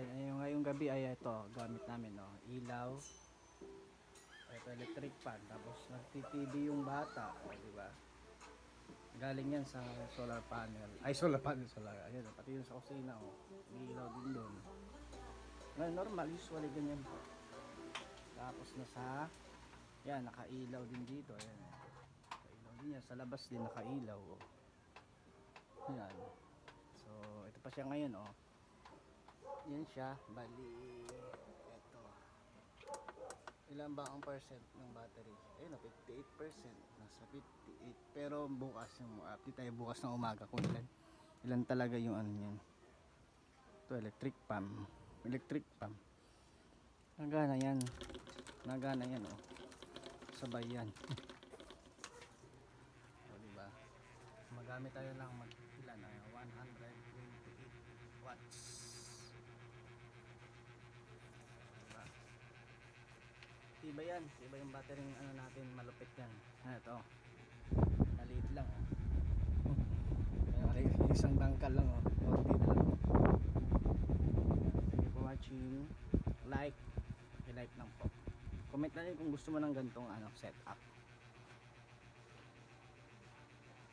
Yan, ay, ngayong gabi ay ito, gamit namin, no. Ilaw. Ito, electric fan. Tapos, nagtitv yung bata. O, di ba? Galing yan sa solar panel. Ay, solar panel, solar. Ayan, oh, pati yung sa kusina, oh. May ilaw din doon. Ngayon, normal, usually ganyan po. Tapos, nasa, yan, nakailaw din dito. Ayan, eh. Nakailaw din yan. Sa labas din nakailaw, oh. Ayan. So, ito pa siya ngayon, oh. Yan siya. Bali, ito. Ilan ba ang percent ng battery? Ayun, oh, 58%. Nasa 58. Pero bukas yung, update tayo bukas ng umaga kung ilan. Ilan talaga yung ano yan. Ito, electric pump. Electric pump. Nagana yan. Nagana yan, oh. Sabay yan. o, diba? Magamit tayo lang mag ilan, ah, 128 watts. Diba? Tiba yan. Tiba yung battery ng ano natin, malupit yan. Ano ito? Maliit lang, oh. Ayan, isang dangkal lang, oh. Konti na lang. Thank you for watching. Like. I-like lang po. Comment na rin kung gusto mo ng ganitong ano, setup.